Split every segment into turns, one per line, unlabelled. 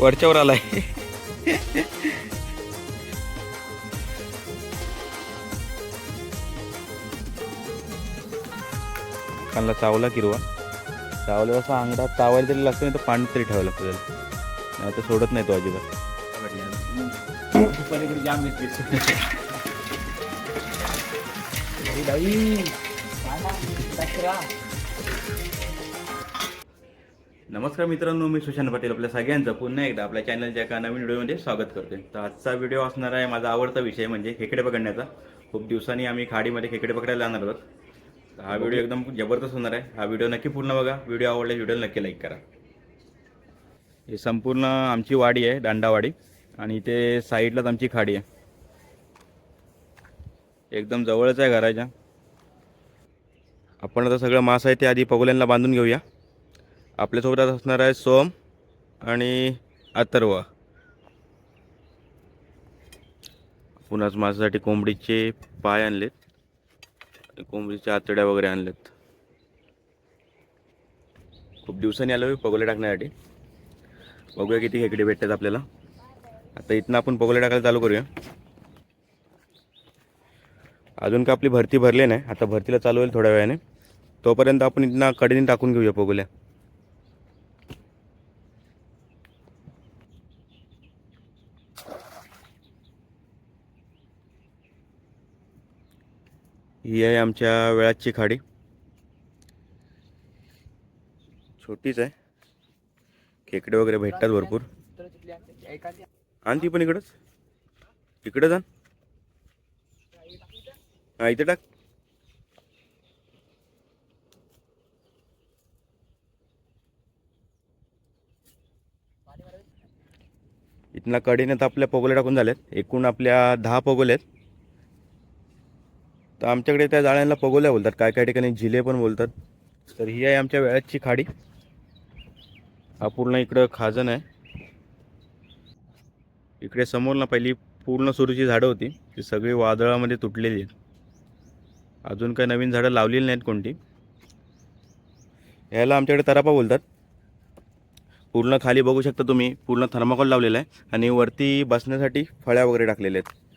वरच्यावर आलाय कांदा चावला किरवा चावला असा अंगडा चावायला तरी लागतं नाही तर पाणी तरी ठेवावं लागतं त्याला नाही तर सोडत नाही तो अजिबात
पलीकडे जाम घेतली
नमस्कार मित्रांनो मी सुशांत पाटील आपल्या सगळ्यांचं. पुन्हा एकदा आपल्या चॅनलच्या एका नवीन व्हिडिओमध्ये स्वागत करते तर आजचा व्हिडिओ असणार आहे माझा आवडता विषय म्हणजे खेकडे पकडण्याचा. खूप दिवसांनी आम्ही खाडीमध्ये खेकडे पकडायला जाणार आहोत. तर हा व्हिडिओ एकदम जबरदस्त होणार आहे. हा व्हिडिओ नक्की पूर्ण बघा. व्हिडिओ आवडल्यास व्हिडिओ नक्की लाईक करा. ही संपूर्ण आमची वाडी आहे दांडावाडी. आणि इथे साईडलाच आमची खाडी आहे. एकदम जवळच आहे घराच्या. आपण आता सगळं मास आहे ते आधी पगोल्यांना बांधून घेऊया. आपल्यासोबत आता असणार आहे सोम आणि अथर्व. पुन्हाच माझ्यासाठी कोंबडीचे पाय आणलेत. कोंबडीच्या आतड्या वगैरे आणलेत. खूप दिवसांनी आलो पगोले टाकण्यासाठी. बघूया किती खेकडे भेटतात आपल्याला. आता इथनं आपण पगोले टाकायला चालू करूया. अजून का आपली भरती भरली नाही. आता भरतीला चालू होईल थोड्या वेळाने. तोपर्यंत आपण इथनं कडेने टाकून घेऊया पगोल्या. ही आहे आमच्या वेळाची खाडी. छोटीच आहे. खेकडे वगैरे भेटतात भरपूर. आण ती पण इकडंच. इकडंच जा हा इथे टाक. इथनं कडीने तर आपल्या पोगोल्या टाकून झाल्यात एकूण आपल्या दहा पोगोल्या आहेत. तर आमच्याकडे त्या जाळ्यांना पगोल्या बोलतात. काय काय ठिकाणी झिले पण बोलतात. तर ही आहे आमच्या वेळाची खाडी. हा पूर्ण इकडं खाजन आहे. इकडे समोर ना पहिली पूर्ण सुरूची झाडं होती. ती सगळी वादळामध्ये तुटलेली आहेत. अजून काही नवीन झाडं लावलेली नाहीत कोणती. याला आमच्याकडे तरापा बोलतात. पूर्ण खाली बघू शकता तुम्ही. पूर्ण थर्माकोल लावलेला आहे. आणि वरती बसण्यासाठी फळ्या वगैरे टाकलेल्या आहेत.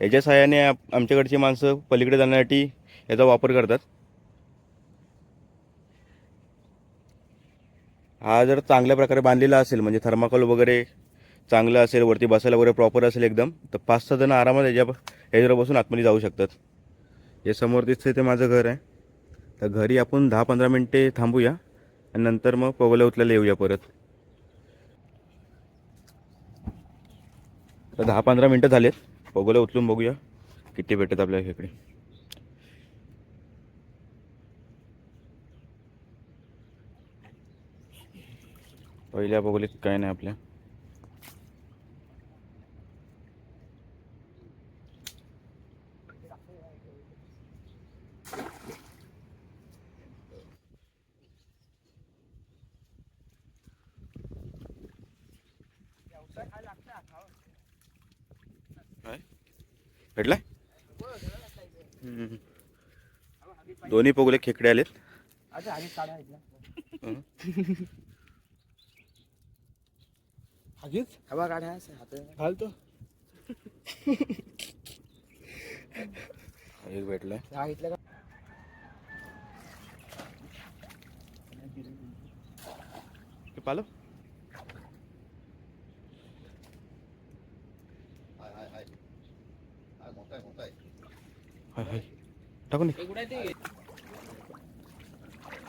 याच्या सहाय्याने आप- आमच्याकडची माणसं पलीकडे जाण्यासाठी याचा वापर करतात. हा जर चांगल्या प्रकारे बांधलेला असेल म्हणजे थर्माकोल वगैरे चांगलं असेल वरती बसायला वगैरे प्रॉपर असेल एकदम तर पाच सहा जण आरामात याच्या याच्यावर बसून आतमध्ये जाऊ शकतात. हे समोर दिसतं ते माझं घर आहे. तर घरी आपण दहा पंधरा मिनटे थांबूया आणि नंतर मग पगोल्या उतल्याला येऊया परत. तर दहा पंधरा मिनटं झालेत. पगोल्या उचलून बघूया. किती भेटत आपल्या इकडे पहिल्या पगोलीत काय नाही आपल्या. काय भेटलाय. दोन्ही पगोले खेकडे आलेत.
हवा काढा घालतो.
एक भेटलाय.
सांगितलं का?
हे पालो हाय हाय टाकून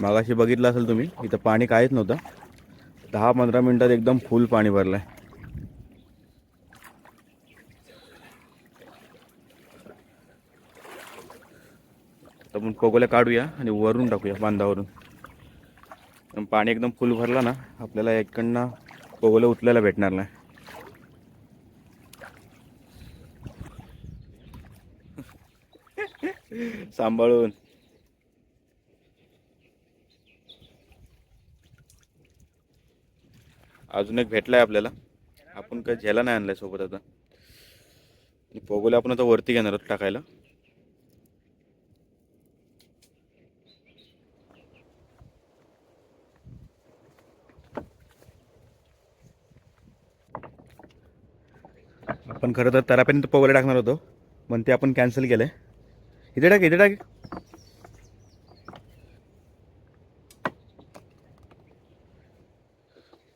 मागाशी बघितलं असेल तुम्ही इथं पाणी काहीच नव्हतं. दहा पंधरा मिनिटात एकदम फुल पाणी भरलंय. आता आपण पगोल्या काढूया आणि वरून टाकूया बांधावरून. पाणी एकदम फुल भरला ना आपल्याला इकडनं पगोल्या उचलायला भेटणार नाही. सांभाळून. अजून एक भेटलाय आपल्याला. आपण काय झेला नाही आणलाय सोबत आता. आणि आपण आता वरती घेणार आहोत टाकायला. आपण खरं तर तरापेन पोगले टाकणार होतो पण ते आपण कॅन्सल केलं आहे इथे टाक इथे टाक.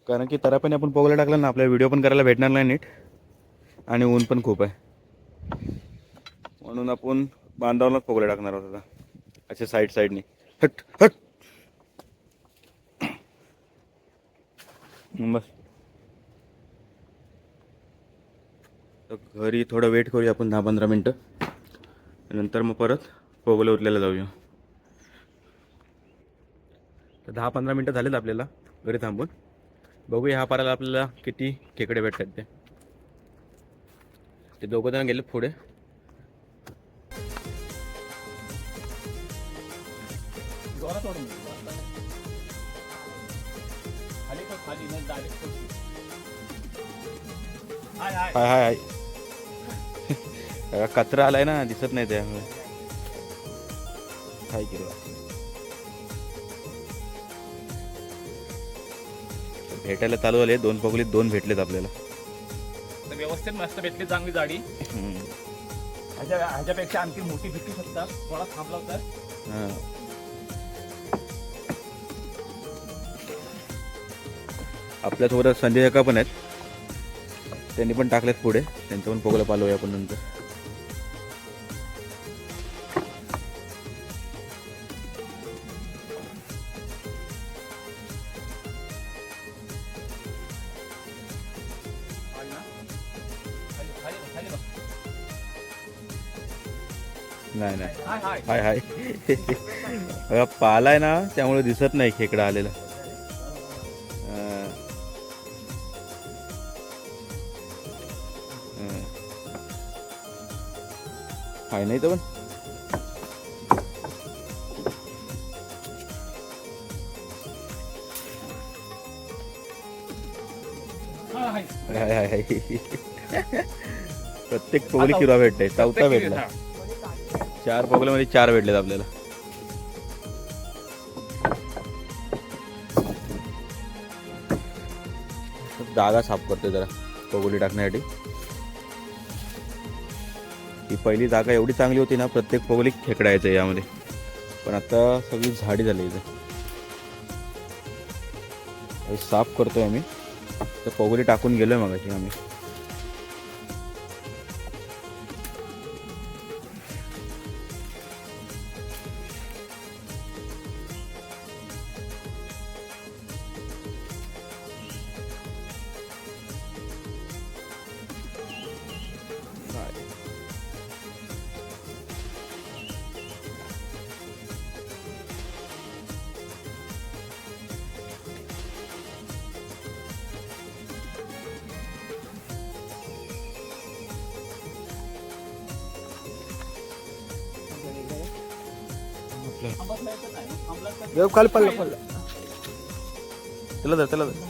कारण की तरापणे आपण पोगला टाकला ना आपल्याला व्हिडिओ पण करायला भेटणार नाही नीट. आणि ऊन पण खूप आहे. म्हणून आपण बांधावरच पोगला टाकणार आहोत आता. असे साईड साईडनी हट हट. बस. तर घरी थोडं वेट करूया आपण दहा पंधरा मिनटं. नंतर मग परत पोगले उरलेला जाऊया. तर दहा पंधरा मिनटं झालेत आपल्याला घरी थांबून. बघूया ह्या पाराला आपल्याला किती खेकडे भेटतात ते. ते दोघं जण गेले पुढे. हाय हाय हाय. कचरा आलाय ना दिसत नाही त्यामुळे. काय केलं? भेटायला चालू झाले दोन पगलीत दोन भेटलेत आपल्याला.
व्यवस्थित मस्त भेटली चांगली जाडी. ह्याच्यापेक्षा आणखी मोठी भेटू शकतात. थोडा थांबला तर
हा. आपल्यासोबत संजय काका पण आहेत. त्यांनी पण टाकलेत पुढे. त्यांचं पण पोगला पालवूया आपण नंतर.
हाय हाय.
हाय हाय बघा पालाय ना त्यामुळे दिसत नाही खेकडा आलेला. हाय नाही तर पण.
हाय
हाय हाय. हाय प्रत्येक पोगली किलो भेटते चौथा भेटला. चार पोगल्यामध्ये चार भेटलेत आपल्याला. जागा साफ करतोय जरा पोगोली टाकण्यासाठी. ही पहिली जागा एवढी चांगली होती ना प्रत्येक पोगली खेकडायचं यामध्ये. पण आता सगळी झाडी झाली इथे. साफ करतोय आम्ही. तर पोगोली टाकून गेलोय मगाशी आम्ही.
खाली पडला पडला.
त्याला धर त्याला धर.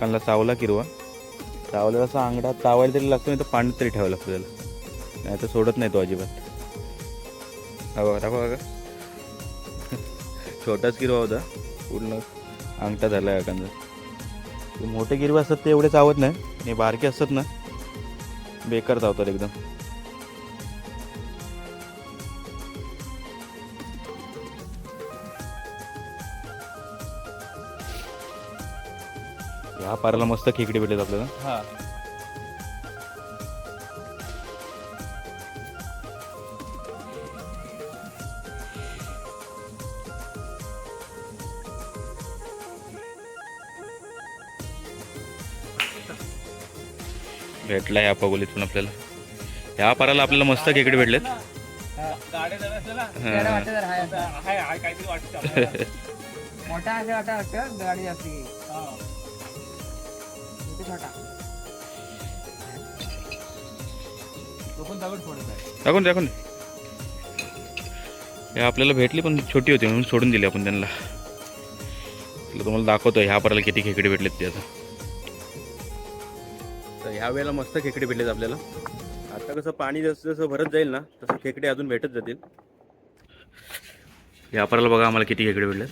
कानला चावला किरवा चावलेला असा अंगडा चावायला तरी लागतो नाही तर पाणी तरी ठेवावं लागतं त्याला. नाही तर सोडत नाही तो अजिबात. हा बघा दाखवा बघा. छोटाच किरवा होता. पूर्ण अंगठा झाला एखादा. ते मोठे गिरवे असतात ते एवढे चावत नाही. आणि बारके असतात ना बेकार चावतात एकदम. ह्या पाराला मस्त खेकडी भेटत आपल्याला.
हा.
भेटला ह्या पगोलीतून आपल्याला. ह्या पाराला आपल्याला मस्त खेकडे भेटलेत.
आपल्याला.
टाकून टाकून हे भेटली पण छोटी होती म्हणून सोडून दिली आपण त्यांना. तुम्हाला दाखवतो ह्या पाराला किती खेकडे भेटलेत ते आता. तर ह्या वेळेला मस्त खेकडे भेटलेत आपल्याला. आता कसं पाणी जसं जसं भरत जाईल ना तसं खेकडे अजून भेटत जातील. व्यापाराला बघा आम्हाला किती खेकडे भेटले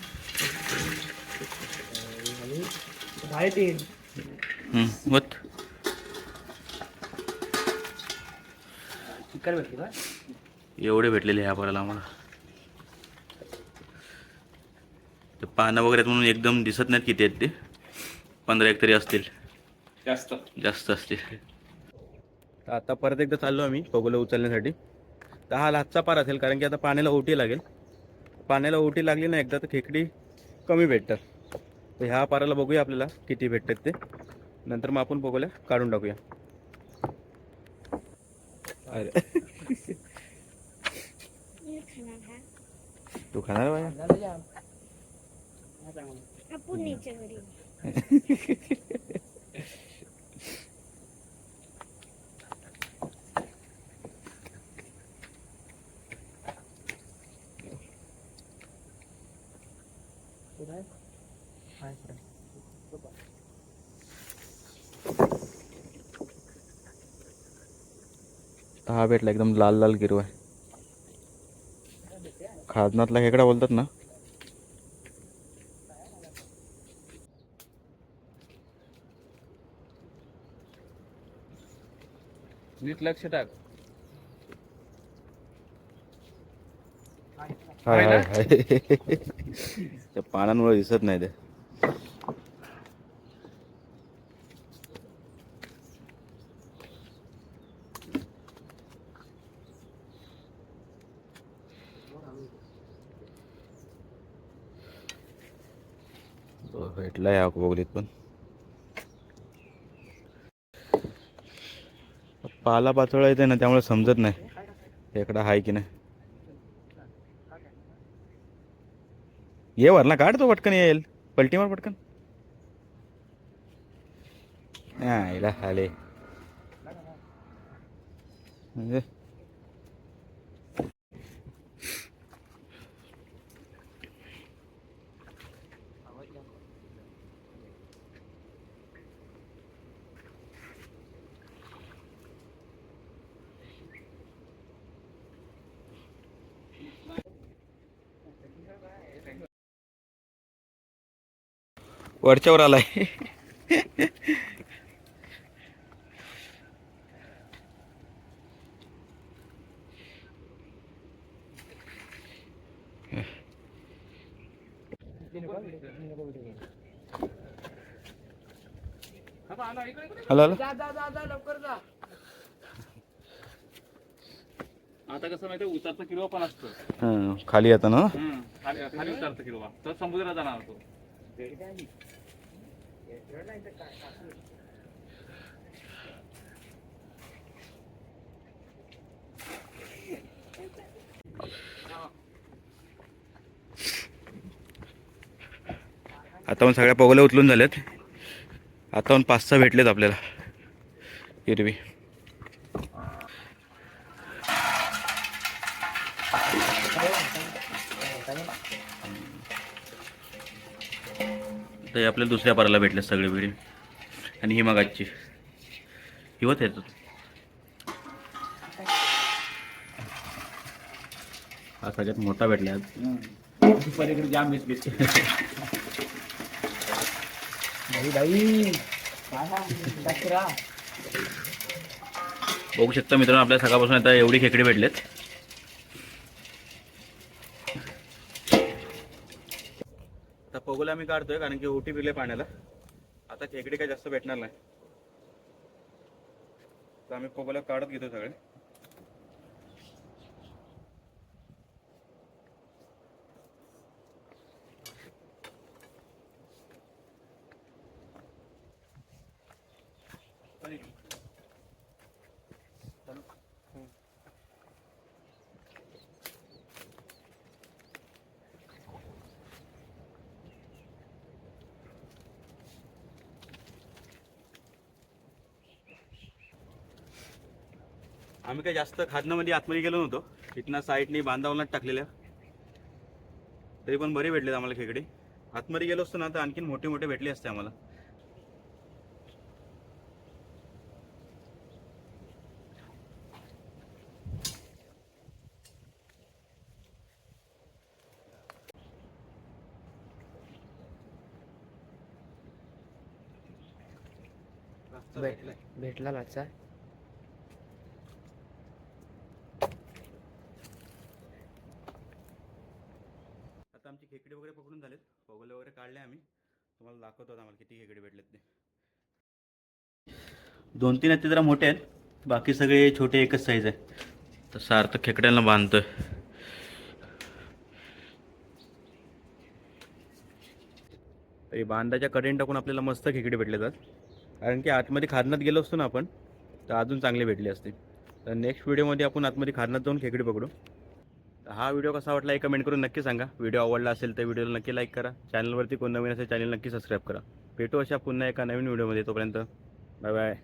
एवढे भेटलेले व्यापाराला आम्हाला. पानं वगैरे म्हणून एकदम दिसत नाहीत किती आहेत ते. पंधरा एक तरी असतील.
जास्त.
जास्त असतील तर आता परत एकदा चाललो आम्ही पगोला उचलण्यासाठी. तर हा लाचचा पार असेल कारण की आता पाण्याला ओटी लागेल. पाण्याला ओटी लागली ना एकदा तर खेकडी कमी भेटतात. तर ह्या पाराला बघूया आपल्याला किती भेटतात ते. नंतर मग आपण पगोल्या काढून टाकूया. अरे. तू खाणार बाया
झालं जाम. हा चांगलं.
आपण नीचे घरी
कुठं आहे?
हा भेटला एकदम लाल लाल गिरवा आहे. खाजनातला खेकडा बोलतात ना?
नीट लक्ष टाक.
हाय हाय पानांमुळे दिसत नाही तो. भेटला या बोगलीत पण. पाला पाचोळा येते ना त्यामुळे समजत नाही. एकडा हाय की नाही. ये वरला काढ तो पटकन येईल. पलटी मार पटकन। हा इला आले म्हणजे वरच्यावर आलाय. Hello hello.
जा जा जा जा लवकर जा.
आता कसं माहिती उतरता किलो पण असतो.
हां, खाली येतं ना?
खाली खाली उतरता किलो तर समुद्रात जाणार तो.
आताहून सगळ्या पगोल्या उचलून झाल्यात आताहून पाच सहा भेटलेत आपल्याला. हिरवी. तर आपल्याला दुसऱ्या पाराला भेटले सगळे बिडी आणि ही मगाची. हिवत येतो हा सगळ्यात मोठा भेटला. आज
पलीकडे जाम.
बघू शकता मित्रांनो आपल्या सकाळपासून आता एवढी खेकडे भेटलेत. आता पगोला आम्ही काढतोय कारण की ओटी पिले पाण्याला. आता खेकडे काही जास्त भेटणार नाही. तर आम्ही पगोला काढत घेतो सगळे. आम्ही काय जास्त खादनामध्ये आतमध्ये गेलो नव्हतो. इथनं साईडनी बांधावनात टाकलेल्या. तरी पण बरे भेटलेत आम्हाला खेकडे. आतमध्ये गेलो असतो ना तर आणखीन मोठे मोठे भेटले असते आम्हाला.
भेटला
भेटला दाखवतो आम्हाला किती खेकडे भेटलेत ते. दोन तीन आहेत ते जरा मोठे आहेत बाकी सगळे छोटे एकच साईज आहे. तर सार्थक खेकड्यांना बांधतोय. तरी बांधाच्या कडेन टाकून आपल्याला मस्त खेकडे भेटले जात कारण की आतमध्ये खारणात गेलो असतो ना आपण तर अजून चांगले भेटले असते. तर नेक्स्ट व्हिडिओमध्ये आपण आतमध्ये खारणात जाऊन खेकडे पकडू. हा व्हिडिओ कसा वाटला हे कमेंट करून नक्की सांगा. व्हिडिओ आवडला असेल तर व्हिडिओला नक्की लाईक करा. चॅनलवरती कोण नवीन असेल चॅनल नक्की सबस्क्राईब करा. भेटू अशा पुन्हा एका नवीन व्हिडिओमध्ये तोपर्यंत. Bye bye